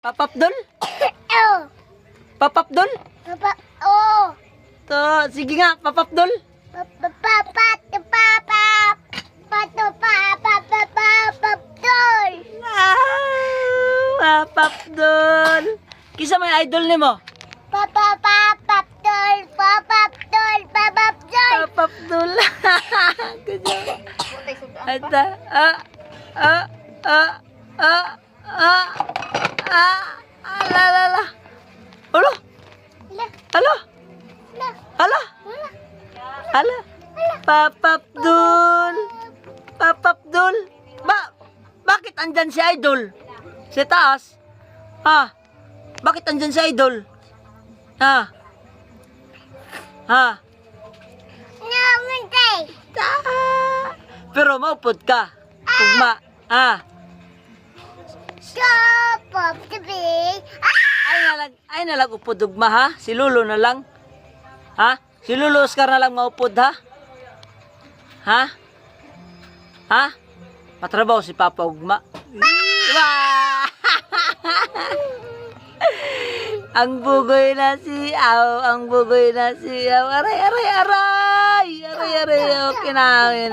Papapdol? Oh. Papapdol? Papa. Oh. To, sige nga, papapdol. Papa. Papa. Papa. Pato. Papa. Papa. Papdol. Ah, papapdol. Kisa may idol nimo? Papa. Papdol. Papdol. Papdol. Papapdol. Kanya. Ata. Ah, ah, ah, ah, ah, ah, ala, ala, ala. Alo, alo, La. ala. Papapdol. Papapdol. Ba, bakit andyan si idol? Si taas? Ha? Bakit andyan si idol? Ha? Ha? Namunday. Ah, pero maupod ka. Ugma. Ah. Stop of the. Ay nalag, ay nalag upod ugma ha. Si Lolo na lang. Ha? Si Lolo Oscar na lang maupod ha. Ha? Ha? Patrabaho si Papa ugma. Wah! ang bugoy na si Aw, ang bugoy na si Aw. Aray, aray, aray! Aray, aray, oh, kinawin.